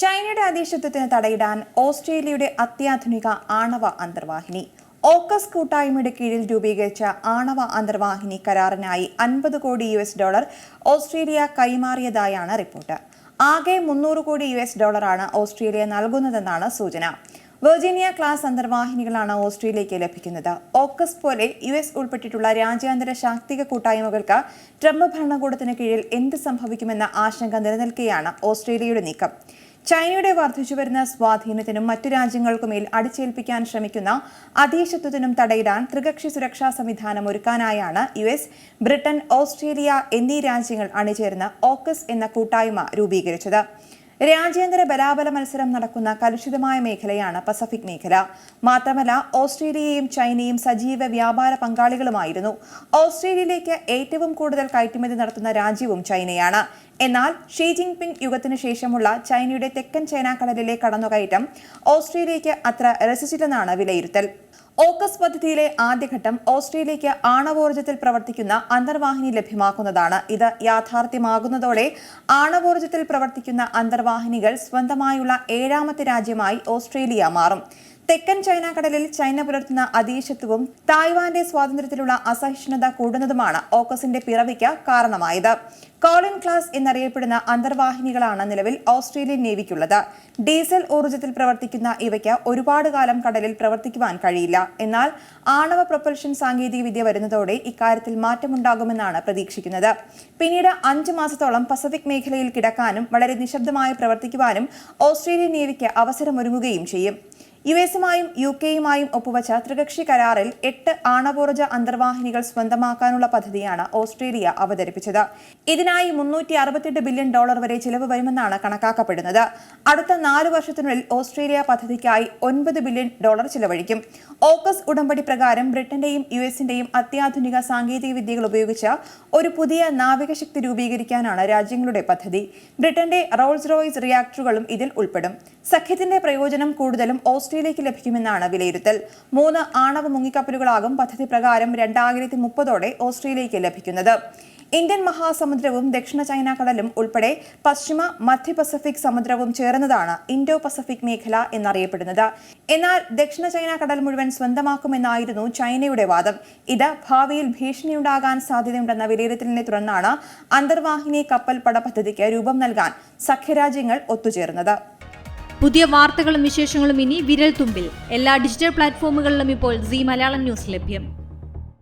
ചൈനയുടെ അധീശത്വത്തിന് തടയിടാൻ ഓസ്ട്രേലിയയുടെ അത്യാധുനിക ആണവ അന്തർവാഹിനി. ഓക്കസ് കൂട്ടായ്മയുടെ കീഴിൽ രൂപീകരിച്ച ആണവ അന്തർവാഹിനി കരാറിനായി അൻപത് crore U S dollar Australia കൈമാറിയതായാണ് report. ആകെ മുന്നൂറ് കോടി യു എസ് ഡോളറാണ് ഓസ്ട്രേലിയ നൽകുന്നതെന്നാണ് സൂചന. വെർജീനിയ ക്ലാസ് അന്തർവാഹിനികളാണ് ഓസ്ട്രേലിയയ്ക്ക് ലഭിക്കുന്നത്. ഓക്കസ് പോലെ യു എസ് ഉൾപ്പെട്ടിട്ടുള്ള രാജ്യാന്തര ശാക്തിക കൂട്ടായ്മകൾക്ക് ട്രംപ് ഭരണകൂടത്തിന് കീഴിൽ എന്ത് സംഭവിക്കുമെന്ന ആശങ്ക നിലനിൽക്കെയാണ് ഓസ്ട്രേലിയയുടെ നീക്കം. ചൈനയുടെ വർദ്ധിച്ചുവരുന്ന സ്വാധീനത്തിനും മറ്റു രാജ്യങ്ങൾക്കുമേൽ അടിച്ചേൽപ്പിക്കാൻ ശ്രമിക്കുന്ന അധീശത്വത്തിനും തടയിടാൻ ത്രികക്ഷി സുരക്ഷാ സംവിധാനം ഒരുക്കാനായാണ് യു എസ് ബ്രിട്ടൻ ഓസ്ട്രേലിയ എന്നീ രാജ്യങ്ങൾ അണിചേർന്ന് ഓക്കസ് എന്ന കൂട്ടായ്മ രൂപീകരിച്ചത്. രാജ്യാന്തര ബലാബല മത്സരം നടക്കുന്ന കലുഷിതമായ മേഖലയാണ് പസഫിക് മേഖല. മാത്രമല്ല ഓസ്ട്രേലിയയും ചൈനയും സജീവ വ്യാപാര പങ്കാളികളുമായിരുന്നു. ഓസ്ട്രേലിയയിലേക്ക് ഏറ്റവും കൂടുതൽ കയറ്റുമതി നടത്തുന്ന രാജ്യവും ചൈനയാണ്. എന്നാൽ ഷീ ജിൻപിങ് യുഗത്തിനു ശേഷമുള്ള ചൈനയുടെ തെക്കൻ ചൈനാ കടലിലെ കടന്നുകയറ്റം ഓസ്ട്രേലിയയ്ക്ക് അത്ര രസിച്ചില്ലെന്നാണ് വിലയിരുത്തൽ. ഓക്കസ് പദ്ധതിയിലെ ആദ്യഘട്ടം ഓസ്ട്രേലിയയ്ക്ക് ആണവോർജത്തിൽ പ്രവർത്തിക്കുന്ന അന്തർവാഹിനി ലഭ്യമാക്കുന്നതാണ്. ഇത് യാഥാർത്ഥ്യമാകുന്നതോടെ ആണവോർജത്തിൽ പ്രവർത്തിക്കുന്ന അന്തർവാഹിനികൾ സ്വന്തമായുള്ള ഏഴാമത്തെ രാജ്യമായി ഓസ്ട്രേലിയ മാറും. തെക്കൻ ചൈന കടലിൽ ചൈന പുലർത്തുന്ന അതീശത്വവും തായ്വാന്റെ സ്വാതന്ത്ര്യത്തിലുള്ള അസഹിഷ്ണുത കൂടുന്നതുമാണ് ഓക്കസിന്റെ പിറവിക്ക് കാരണമായത്. കോളിൻ ക്ലാസ് എന്നറിയപ്പെടുന്ന അന്തർവാഹിനികളാണ് നിലവിൽ ഓസ്ട്രേലിയൻ നേവിക്കുള്ളത്. ഡീസൽ ഊർജത്തിൽ പ്രവർത്തിക്കുന്ന ഇവയ്ക്ക് ഒരുപാട് കാലം കടലിൽ പ്രവർത്തിക്കുവാൻ കഴിയില്ല. എന്നാൽ ആണവ പ്രൊപ്പൽഷൻ സാങ്കേതികവിദ്യ വരുന്നതോടെ ഇക്കാര്യത്തിൽ മാറ്റമുണ്ടാകുമെന്നാണ് പ്രതീക്ഷിക്കുന്നത്. പിന്നീട് അഞ്ച് മാസത്തോളം പസഫിക് മേഖലയിൽ കിടക്കാനും വളരെ നിശബ്ദമായി പ്രവർത്തിക്കുവാനും ഓസ്ട്രേലിയൻ നേവിക്ക് അവസരമൊരുങ്ങുകയും ചെയ്യും. യു എസുമായും യു കെയുമായും ഒപ്പുവച്ച ത്രികക്ഷി കരാറിൽ എട്ട് ആണവോർജ അന്തർവാഹിനികൾ സ്വന്തമാക്കാനുള്ള പദ്ധതിയാണ് ഓസ്ട്രേലിയ അവതരിപ്പിച്ചത്. ഇതിനായി മുന്നൂറ്റി അറുപത്തെട്ട് ബില്യൺ ഡോളർ വരെ ചിലവ് വരുമെന്നാണ് കണക്കാക്കപ്പെടുന്നത്. അടുത്ത നാല് വർഷത്തിനുള്ളിൽ ഓസ്ട്രേലിയ പദ്ധതിക്കായി ഒൻപത് ബില്യൺ ഡോളർ ചിലവഴിക്കും. ഓക്കസ് ഉടമ്പടി പ്രകാരം ബ്രിട്ടന്റെയും യു എസിന്റെയും അത്യാധുനിക സാങ്കേതിക വിദ്യകൾ ഉപയോഗിച്ച് ഒരു പുതിയ നാവികശക്തി രൂപീകരിക്കാനാണ് രാജ്യങ്ങളുടെ പദ്ധതി. ബ്രിട്ടന്റെ റോൾസ് റോയ്സ് റിയാക്ടറുകളും ഇതിൽ ഉൾപ്പെടും. സഖ്യത്തിന്റെ പ്രയോജനം കൂടുതലും ഓസ്ട്രേലിയയ്ക്ക് ലഭിക്കുമെന്നാണ് വിലയിരുത്തൽ. മൂന്ന് ആണവ മുങ്ങിക്കപ്പലുകളാകും പദ്ധതി പ്രകാരം രണ്ടായിരത്തി മുപ്പതോടെ ഓസ്ട്രേലിയയ്ക്ക് ലഭിക്കുന്നത്. ഇന്ത്യൻ മഹാസമുദ്രവും ദക്ഷിണ ചൈന കടലും ഉൾപ്പെടെ പശ്ചിമ മധ്യ പസഫിക് സമുദ്രവും ചേർന്നതാണ് ഇൻഡോ പസഫിക് മേഖല എന്നറിയപ്പെടുന്നത്. എന്നാൽ ദക്ഷിണ ചൈന കടൽ മുഴുവൻ സ്വന്തമാക്കുമെന്നായിരുന്നു ചൈനയുടെ വാദം. ഇത് ഭാവിയിൽ ഭീഷണിയുണ്ടാകാൻ സാധ്യതയുണ്ടെന്ന വിലയിരുത്തലിനെ തുടർന്നാണ് അന്തർവാഹിനി കപ്പൽ പട പദ്ധതിക്ക് രൂപം നൽകാൻ സഖ്യരാജ്യങ്ങൾ ഒത്തുചേർന്നത്. പുതിയ വാർത്തകളും വിശേഷങ്ങളും ഇനി വിരൽ തുമ്പിൽ എല്ലാ ഡിജിറ്റൽ പ്ലാറ്റ്ഫോമുകളിലും ഇപ്പോൾ സി മലയാളം ന്യൂസ് ലഭ്യം.